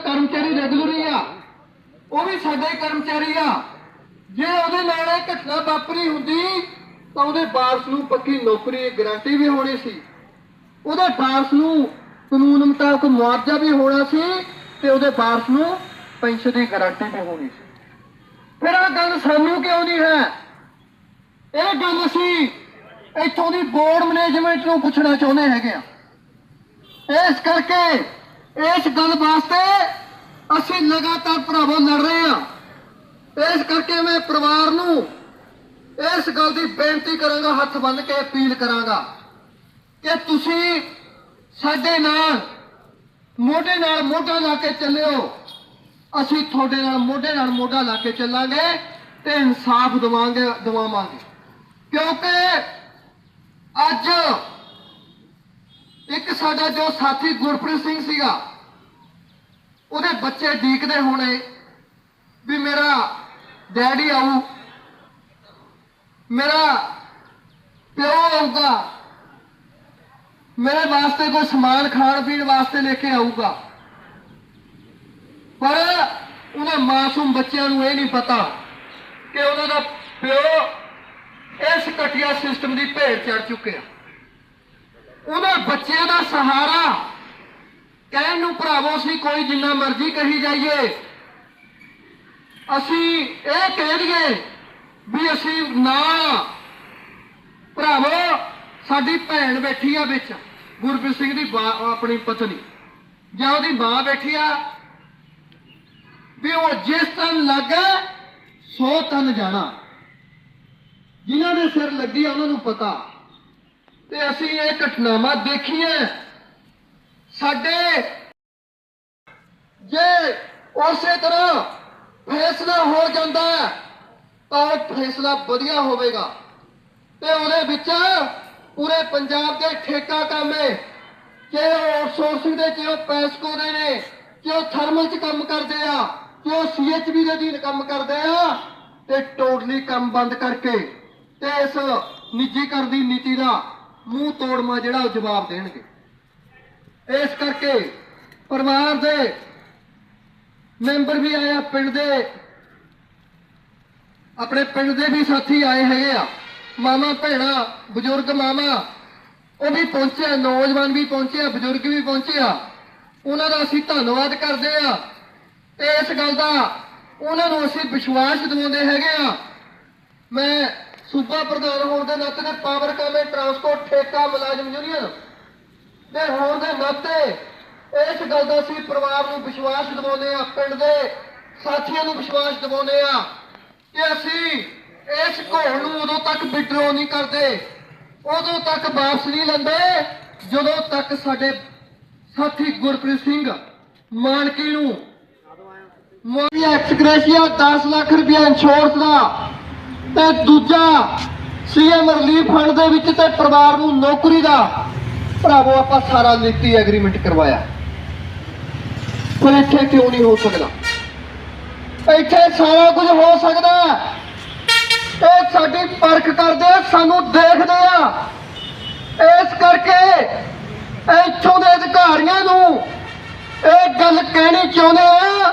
ਕਰਮਚਾਰੀ ਰੈਗੂਲਰ ਆ। ਉਹ ਵੀ ਸਾਡੇ ਕਰਮਚਾਰੀ ਆ। ਜੇ ਉਹਦੇ ਨਾਲ ਇਹ ਘਟਨਾ ਵਾਪਰੀ ਹੁੰਦੀ, ਤਾਂ ਉਹਦੇ ਵਾਰਸ ਨੂੰ ਪੱਕੀ ਨੌਕਰੀ ਦੀ ਗਾਰੰਟੀ ਵੀ ਹੋਣੀ ਸੀ। ਉਹਦੇ ਵਾਰਸ ਨੂੰ ਕਾਨੂੰਨ ਮੁਤਾਬਕ ਮੁਆਵਜ਼ਾ ਵੀ ਹੋਣਾ ਸੀ ਤੇ ਉਹਦੇ ਵਾਰਸ ਨੂੰ ਪੈਨਸ਼ਨ ਦੀ ਗਾਰੰਟੀ ਵੀ ਹੋਣੀ ਸੀ। ਫਿਰ ਇਹ ਗੱਲ ਸਾਨੂੰ ਕਿਉਂ ਨਹੀਂ ਹੈ? ਇਹ ਗੱਲ ਅਸੀਂ ਇੱਥੋਂ ਦੀ ਬੋਰਡ ਮੈਨੇਜਮੈਂਟ ਨੂੰ ਪੁੱਛਣਾ ਚਾਹੁੰਦੇ ਹੈਗੇ ਆ। ਇਸ ਕਰਕੇ ਇਸ ਗੱਲ ਵਾਸਤੇ ਅਸੀਂ ਲਗਾਤਾਰ ਭਰਾਵੋ ਲੜ ਰਹੇ ਹਾਂ। ਇਸ ਕਰਕੇ ਮੈਂ ਪਰਿਵਾਰ ਨੂੰ ਇਸ ਗੱਲ ਦੀ ਬੇਨਤੀ ਕਰਾਂਗਾ, ਹੱਥ ਬੰਨ ਕੇ ਅਪੀਲ ਕਰਾਂਗਾ ਕਿ ਤੁਸੀਂ ਸਾਡੇ ਨਾਲ, ਮੋਢੇ ਨਾਲ ਮੋਢਾ ਲਾ ਕੇ ਚੱਲਿਓ। ਅਸੀਂ ਤੁਹਾਡੇ ਨਾਲ ਮੋਢੇ ਨਾਲ ਮੋਢਾ ਲਾ ਕੇ ਚੱਲਾਂਗੇ ਤੇ ਇਨਸਾਫ ਦਵਾਂਗੇ, ਦਿਵਾਵਾਂਗੇ। ਕਿਉਂਕਿ ਅੱਜ ਸਾਡਾ ਜੋ ਸਾਥੀ ਗੁਰਪ੍ਰੀਤ ਸਿੰਘ ਸੀਗਾ, ਉਹਦੇ ਬੱਚੇ ਡੀਕਦੇ ਹੋਣੇ ਵੀ ਮੇਰਾ ਡੈਡੀ ਆਊ, ਮੇਰਾ ਪਿਓ ਆਊਗਾ, ਮੇਰੇ ਵਾਸਤੇ ਕੋਈ ਸਮਾਨ ਖਾਣ ਪੀਣ ਵਾਸਤੇ ਲੈ ਕੇ ਆਊਗਾ। ਪਰ ਉਹਨਾਂ ਮਾਸੂਮ ਬੱਚਿਆਂ ਨੂੰ ਇਹ ਨਹੀਂ ਪਤਾ ਕਿ ਉਹਨਾਂ ਦਾ ਪਿਓ ਇਸ ਘਟੀਆ ਸਿਸਟਮ ਦੀ ਭੇਟ ਚੜ ਚੁੱਕਿਆ। ਉਹਨਾਂ ਬੱਚਿਆਂ ਦਾ ਸਹਾਰਾ ਕਹਿਣ ਨੂੰ ਭਰਾਵੋ ਅਸੀਂ ਕੋਈ ਜਿੰਨਾ ਮਰਜ਼ੀ ਕਹੀ ਜਾਈਏ। ਅਸੀਂ ਇਹ ਕਹਿ ਦਈਏ ਵੀ ਅਸੀਂ ਨਾ ਭਰਾਵੋ, ਸਾਡੀ ਭੈਣ ਬੈਠੀ ਆ ਵਿੱਚ, ਗੁਰਪ੍ਰੀਤ ਸਿੰਘ ਦੀ ਬਾ- ਆਪਣੀ ਪਤਨੀ। ਜਾਂ ਉਹਦੀ ਮਾਂ ਬੈਠੀ ਆ ਵੀ ਉਹ ਜਿਸ ਤਨ ਲੱਗਾ ਸੋ ਤਨ ਜਾਣਾ। ਜਿਨ੍ਹਾਂ ਦੇ ਸਿਰ ਲੱਗੀ ਆ, ਉਹਨਾਂ ਨੂੰ ਪਤਾ। ਤੇ ਅਸੀਂ ਇਹ ਘਟਨਾਵਾਂ ਦੇਖੀਏ ਸਾਡੇ ਜੇ ਉਸੇ ਤਰ੍ਹਾਂ ਫੈਸਲਾ ਹੋ ਜਾਂਦਾ, ਤਾਂ ਉਹ ਫੈਸਲਾ ਵਧੀਆ ਹੋਵੇਗਾ। ਤੇ ਉਹਦੇ ਵਿੱਚ ਪੂਰੇ ਪੰਜਾਬ ਦੇ ਠੇਕਾ ਕੰਮ ਹੈ। ਕਿ ਉਹ ਆਊਟਸੋਰਸਿੰਗ ਦੇ ਕਿ ਉਹ ਪੈਸਕੋ ਦੇ ਨੇ ਕਿ ਉਹ ਥਰਮਲ 'ਚ ਕੰਮ ਕਰਦੇ ਆ ਕਿ ਉਹ ਸੀਐਚਬੀ ਦੇ ਅਧੀਨ ਕੰਮ ਕਰਦੇ ਆ, ਤੇ ਟੋਟਲੀ ਕੰਮ ਬੰਦ ਕਰਕੇ ਤੇ ਇਸ ਨਿੱਜੀਕਰਨ ਦੀ ਨੀਤੀ ਦਾ ਮੂੰਹ ਤੋੜਮਾ ਜਿਹੜਾ ਉਹ ਜਵਾਬ ਦੇਣਗੇ। ਇਸ ਕਰਕੇ ਪਰਿਵਾਰ ਦੇ ਮੈਂਬਰ ਵੀ ਆਏ ਪਿੰਡ ਦੇ, ਆਪਣੇ ਪਿੰਡ ਦੇ ਵੀ ਸਾਥੀ ਆਏ ਹੈਗੇ ਆ। ਮਾਮਾ, ਭੈਣਾ, ਬਜ਼ੁਰਗ ਮਾਮਾ, ਉਹ ਵੀ ਪਹੁੰਚਿਆ ਨੌਜਵਾਨ ਵੀ ਪਹੁੰਚਿਆ ਬਜ਼ੁਰਗ ਵੀ ਪਹੁੰਚਿਆ ਉਹਨਾਂ ਦਾ ਅਸੀਂ ਧੰਨਵਾਦ ਕਰਦੇ ਆ। ਤੇ ਇਸ ਗੱਲ ਦਾ ਉਹਨਾਂ ਨੂੰ ਅਸੀਂ ਵਿਸ਼ਵਾਸ ਦਿਵਾਉਂਦੇ ਹੈਗੇ ਆ। ਮੈਂ ਸੂਬਾ ਪ੍ਰਧਾਨ ਹੋਣ ਦੇ ਨਾਤੇ ਤੇ ਪਾਵਰ ਕਾਮੇ ਟਰਾਂਸਪੋਰਟ ਠੇਕਾ ਮੁਲਾਜ਼ਮ ਯੂਨੀਅਨ ਦੇ ਹੋਣ ਦੇ ਨਾਤੇ ਇਸ ਗੱਲ ਦਾ ਅਸੀਂ ਪਰਿਵਾਰ ਨੂੰ ਵਿਸ਼ਵਾਸ ਦਿਵਾਉਂਦੇ ਆ ਪਿੰਡ ਦੇ ਸਾਥੀਆਂ ਨੂੰ ਵਿਸ਼ਵਾਸ ਦਿਵਾਉਂਦੇ ਆ ਕਿ ਅਸੀਂ ਇਸ ਘੋਲ ਨੂੰ ਉਦੋਂ ਤੱਕ ਵਿਡਰੋ ਨਹੀਂ ਕਰਦੇ, ਉਦੋਂ ਤੱਕ ਵਾਪਸ ਨਹੀਂ ਲੈਂਦੇ, ਜਦੋਂ ਤੱਕ ਸਾਡੇ ਸਾਥੀ ਗੁਰਪ੍ਰੀਤ ਸਿੰਘ ਮਾਨਕੀ ਨੂੰ ਮੋਦੀ ਐਕਸਗ੍ਰੇਸ਼ੀਆ 10 ਲੱਖ ਰੁਪਇਆ ਇੰਸ਼ੋਰੈਂਸ ਦਾ ਤੇ ਦੂਜਾ ਸੀਐਮ ਰਿਲੀਫ ਫੰਡ ਦੇ ਵਿੱਚ ਤੇ ਪਰਿਵਾਰ ਨੂੰ ਨੌਕਰੀ ਦਾ, ਭਰਾਵੋ, ਆਪਾਂ ਸਾਰਾ ਨੀਤੀ ਐਗਰੀਮੈਂਟ ਕਰਵਾਇਆ। ਪਰ ਇੱਥੇ ਕਿਉਂ ਨਹੀਂ ਹੋ ਸਕਦਾ? ਇੱਥੇ ਸਾਰਾ ਕੁਝ ਹੋ ਸਕਦਾ ਇਹ ਸਾਡੀ ਪਰਖ ਕਰਦੇ ਆ, ਸਾਨੂੰ ਦੇਖਦੇ ਆ। ਇਸ ਕਰਕੇ ਇੱਥੋਂ ਦੇ ਅਧਿਕਾਰੀਆਂ ਨੂੰ ਇਹ ਗੱਲ ਕਹਿਣੀ ਚਾਹੁੰਦੇ ਆ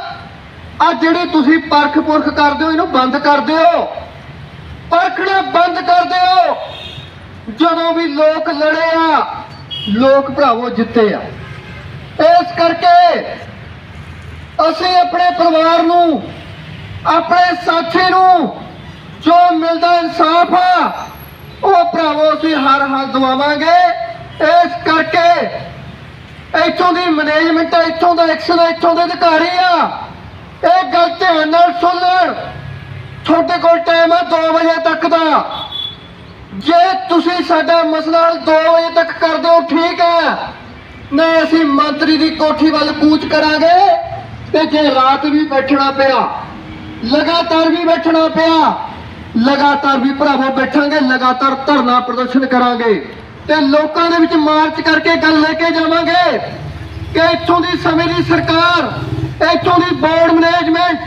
ਆ ਜਿਹੜੀ ਤੁਸੀਂ ਪਰਖ ਪੁਰਖ ਕਰਦੇ ਹੋ, ਇਹਨੂੰ ਬੰਦ ਕਰ ਦਿਓ। ਪਰਖਣਾ ਬੰਦ ਕਰ ਦਿਓ। ਜਦੋਂ ਵੀ ਲੋਕ ਲੜੇ ਆ, ਲੋਕ ਭਰਾਵੋ ਜਿੱਤੇ ਆ। ਇਸ ਕਰਕੇ ਅਸੀਂ ਆਪਣੇ ਪਰਿਵਾਰ ਨੂੰ, ਆਪਣੇ ਸਾਥੀ ਨੂੰ ਜੋ ਮਿਲਦਾ ਇਨਸਾਫ ਆ, ਉਹ ਭਰਾਵੋ ਅਸੀਂ ਹਰ ਹਾਲ ਦਵਾਵਾਂਗੇ। ਇਸ ਕਰਕੇ ਇੱਥੋਂ ਦੀ ਮੈਨੇਜਮੈਂਟ ਇੱਥੋਂ ਦਾ ਐਕਸ਼ਨ ਇੱਥੋਂ ਦੇ ਅਧਿਕਾਰੀ ਆ। ਇਹ ਗੱਲ ਧਿਆਨ ਨਾਲ ਸੁਣ ਲੈਣ। ਤੁਹਾਡੇ ਕੋਲ ਟਾਈਮ ਆ 2 ਵਜੇ ਤੱਕ ਦਾ। ਜੇ ਤੁਸੀਂ ਸਾਡਾ ਮਸਲਾ ਹੱਲ 2 ਵਜੇ ਤੱਕ ਕਰ ਦਿਓ ਠੀਕ ਹੈ। ਨਹੀਂ, ਅਸੀਂ ਮੰਤਰੀ ਦੀ ਕੋਠੀ ਵੱਲ ਕੂਚ ਕਰਾਂਗੇ। ਤੇ ਜੇ ਰਾਤ ਵੀ ਬੈਠਣਾ ਪਿਆ, ਲਗਾਤਾਰ ਵੀ ਬੈਠਣਾ ਪਿਆ, ਲਗਾਤਾਰ ਵੀ ਭਰਾਵੋ ਬੈਠਾਂਗੇ, ਲਗਾਤਾਰ ਧਰਨਾ ਪ੍ਰਦਰਸ਼ਨ ਕਰਾਂਗੇ। ਤੇ ਲੋਕਾਂ ਦੇ ਵਿੱਚ ਮਾਰਚ ਕਰਕੇ ਗੱਲ ਲੈ ਕੇ ਜਾਵਾਂਗੇ ਕਿ ਇੱਥੋਂ ਦੀ ਸਮੇਂ ਦੀ ਸਰਕਾਰ, ਇੱਥੋਂ ਦੀ ਬੋਰਡ ਮੈਨੇਜਮੈਂਟ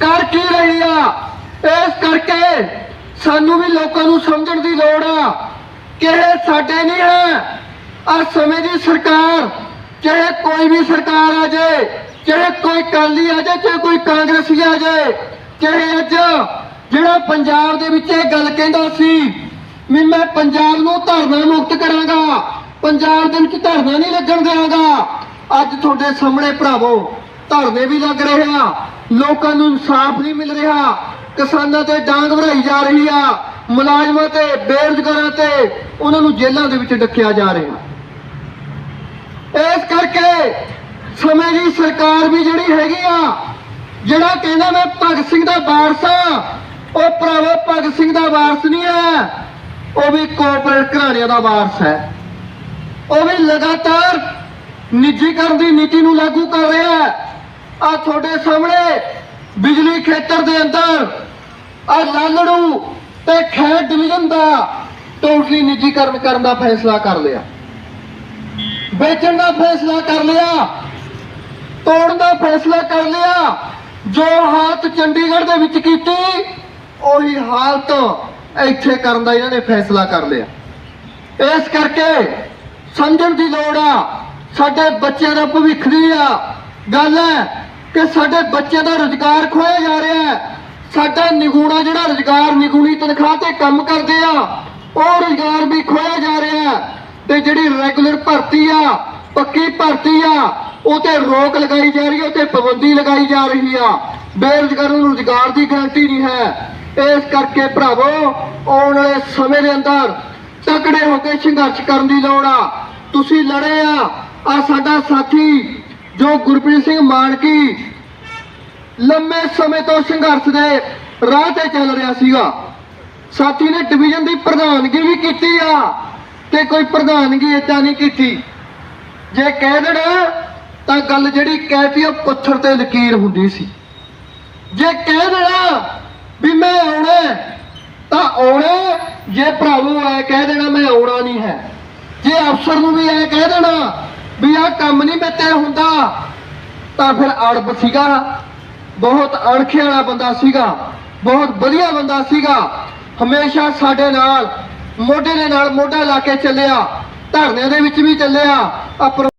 ਕਰ ਕੀ ਰਹੀ ਆ? ਇਸ ਕਰਕੇ ਸਾਨੂੰ ਵੀ ਲੋਕਾਂ ਨੂੰ ਸਮਝਣ ਦੀ ਲੋੜ ਆ ਕਿ ਇਹ ਸਾਡੇ ਨਹੀਂ ਹੈ। ਆ ਸਮੇਂ ਦੀ ਸਰਕਾਰ, ਚਾਹੇ ਕੋਈ ਵੀ ਸਰਕਾਰ ਆ ਜਾਏ ਚਾਹੇ ਕੋਈ ਕਾਲੀ ਆ ਜਾਏ ਚਾਹੇ ਕੋਈ ਕਾਂਗਰਸੀ ਆ ਜਾਏ ਚਾਹੇ ਅੱਜ ਜਿਹੜਾ ਪੰਜਾਬ ਦੇ ਵਿੱਚ ਇਹ ਗੱਲ ਕਹਿੰਦਾ ਸੀ ਵੀ ਮੈਂ ਪੰਜਾਬ ਨੂੰ ਧਰਨਾ ਮੁਕਤ ਕਰਾਂਗਾ, ਪੰਜਾਬ ਦੇ ਵਿੱਚ ਧਰਨਾ ਨਹੀਂ ਲੱਗਣ ਦੇਵਾਂਗਾ। ਅੱਜ ਤੁਹਾਡੇ ਸਾਹਮਣੇ ਭਰਾਵੋ, ਧਰਨੇ ਵੀ ਲੱਗ ਰਹੇ ਆ, ਲੋਕਾਂ ਨੂੰ ਇਨਸਾਫ ਨਹੀਂ ਮਿਲ ਰਿਹਾ। ਕਿਸਾਨਾਂ ਤੇ ਡਾਂਗ ਭਰਾਈ ਜਾ ਰਹੀ ਆ। ਮੁਲਾਜ਼ਮਾਂ ਤੇ, ਬੇਰੁਜ਼ਗਾਰਾਂ ਤੇ ਉਹਨਾਂ ਨੂੰ ਜੇਲ੍ਹਾਂ ਦੇ ਵਿੱਚ ਡੱਕਿਆ ਜਾ ਰਿਹਾ। ਇਸ ਕਰਕੇ ਸਮੇਂ ਦੀ ਸਰਕਾਰ ਵੀ ਜਿਹੜੀ ਹੈਗੀ ਆ, ਜਿਹੜਾ ਕਹਿੰਦਾ ਮੈਂ ਭਗਤ ਸਿੰਘ ਦਾ ਵਾਰਸ ਆ, ਉਹ ਭਰਾਵੋ ਭਗਤ ਸਿੰਘ ਦਾ ਵਾਰਸ ਨਹੀਂ ਹੈ ਉਹ ਵੀ ਕੋਆਪਰੇਟ ਘਰਾਣਿਆਂ ਦਾ ਵਾਰਸ ਹੈ। ਉਹ ਵੀ ਲਗਾਤਾਰ ਨਿੱਜੀਕਰਨ ਦੀ ਨੀਤੀ ਨੂੰ ਲਾਗੂ ਕਰ ਰਿਹਾ। ਹੈ ਆ ਤੁਹਾਡੇ ਸਾਹਮਣੇ ਬਿਜਲੀ ਖੇਤਰ ਦੇ ਅੰਦਰ ਆ ਲਾਲੜੂ ਤੇ ਖੈਰ ਡਿਵੀਜ਼ਨ ਦਾ ਟੋਟਲੀ ਨਿੱਜੀਕਰਨ ਕਰਨ ਦਾ ਫੈਸਲਾ ਕਰ ਲਿਆ। ਵੇਚਣ ਦਾ ਫੈਸਲਾ ਕਰ ਲਿਆ, ਤੋੜਨ ਦਾ ਫੈਸਲਾ ਕਰ ਲਿਆ, ਜੋ ਹਾਲਤ ਚੰਡੀਗੜ੍ਹ ਦੇ ਵਿੱਚ ਕੀਤੀ, ਉਹੀ ਹਾਲਤ ਇੱਥੇ ਕਰਨ ਦਾ ਇਹਨਾਂ ਨੇ ਫੈਸਲਾ ਕਰ ਲਿਆ। ਇਸ ਕਰਕੇ ਸਮਝਣ ਦੀ ਲੋੜ ਆ, ਸਾਡੇ ਬੱਚਿਆਂ ਦਾ ਭਵਿੱਖ ਦੀ ਆ। ਗੱਲ ਹੈ ਕਿ ਸਾਡੇ ਬੱਚਿਆਂ ਦਾ ਰੁਜ਼ਗਾਰ ਖੋਇਆ ਜਾ ਰਿਹਾ ਹੈ। ਸਾਡਾ ਨਿਗੂਣਾ ਜਿਹੜਾ ਰੁਜ਼ਗਾਰ, ਨਿਗੂਣੀ ਤਨਖਾਹ ਤੇ ਕੰਮ ਕਰਦੇ ਆ, ਉਹ ਰੁਜ਼ਗਾਰ ਵੀ ਖੋਇਆ ਜਾ ਰਿਹਾ ਤੇ ਜਿਹੜੀ ਰੈਗੂਲਰ ਭਰਤੀ ਆ, ਪੱਕੀ ਭਰਤੀ ਆ, ਉਹ ਤੇ ਰੋਕ ਲਗਾਈ ਜਾ ਰਹੀ ਹੈ ਤੇ ਪਾਬੰਦੀ ਲਗਾਈ ਜਾ ਰਹੀ ਆ। ਬੇਰੁਜ਼ਗਾਰਾਂ ਨੂੰ ਰੁਜ਼ਗਾਰ ਦੀ ਗਾਰੰਟੀ ਨਹੀਂ ਹੈ। ਇਸ ਕਰਕੇ ਭਰਾਵੋ, ਆਉਣ ਵਾਲੇ ਸਮੇਂ ਦੇ ਅੰਦਰ ਤਕੜੇ ਹੋ ਕੇ ਸੰਘਰਸ਼ ਕਰਨ ਦੀ ਲੋੜ ਆ। ਤੁਸੀਂ ਲੜੇ ਆ। ਆ ਸਾਡਾ ਸਾਥੀ ਜੋ ਗੁਰਪ੍ਰੀਤ ਸਿੰਘ ਮਾਨਕੀ ਲੰਮੇ ਸਮੇਂ ਤੋਂ ਸੰਘਰਸ਼ ਦੇ ਰਾਹ ਤੇ ਚੱਲ ਰਿਹਾ ਸੀਗਾ। ਸਾਥੀ ਨੇ ਡਿਵੀਜ਼ਨ ਦੀ ਪ੍ਰਧਾਨਗੀ ਵੀ ਕੀਤੀ ਆ ਤੇ ਕੋਈ ਪ੍ਰਧਾਨਗੀ ਏਦਾਂ ਨਹੀਂ ਕੀਤੀ। ਜੇ ਕਹਿ ਦੇਣ, ਤਾਂ ਗੱਲ ਜਿਹੜੀ ਕਹਿਤੀ ਉਹ ਪੱਥਰ ਤੇ ਲਕੀਰ ਹੁੰਦੀ ਸੀ। ਜੇ ਕਹਿ ਦੇਣਾ ਵੀ ਮੈਂ ਆਉਣਾ ਤਾਂ ਆਉਣਾ ਜੇ ਭਰਾਵੋ, ਐ ਕਹਿ ਦੇਣਾ ਮੈਂ ਆਉਣਾ ਨਹੀਂ ਹੈ। ਜੇ ਅਫਸਰ ਨੂੰ ਵੀ ਐ ਕਹਿ ਦੇਣਾ ਵੀ ਆਹ ਕੰਮ ਨਹੀਂ ਮੇਤੇ ਹੁੰਦਾ, ਤਾਂ ਫਿਰ ਅੜਬ ਸੀਗਾ। ਬਹੁਤ ਅਣਖੇ ਵਾਲਾ ਬੰਦਾ ਸੀਗਾ, ਬਹੁਤ ਵਧੀਆ ਬੰਦਾ ਸੀਗਾ। ਹਮੇਸ਼ਾ ਸਾਡੇ ਨਾਲ, ਮੋਢੇ ਦੇ ਨਾਲ ਮੋਢਾ ਲਾ ਕੇ ਚੱਲਿਆ ਧਰਨਿਆਂ ਦੇ ਵਿੱਚ ਵੀ ਚੱਲਿਆ ਆ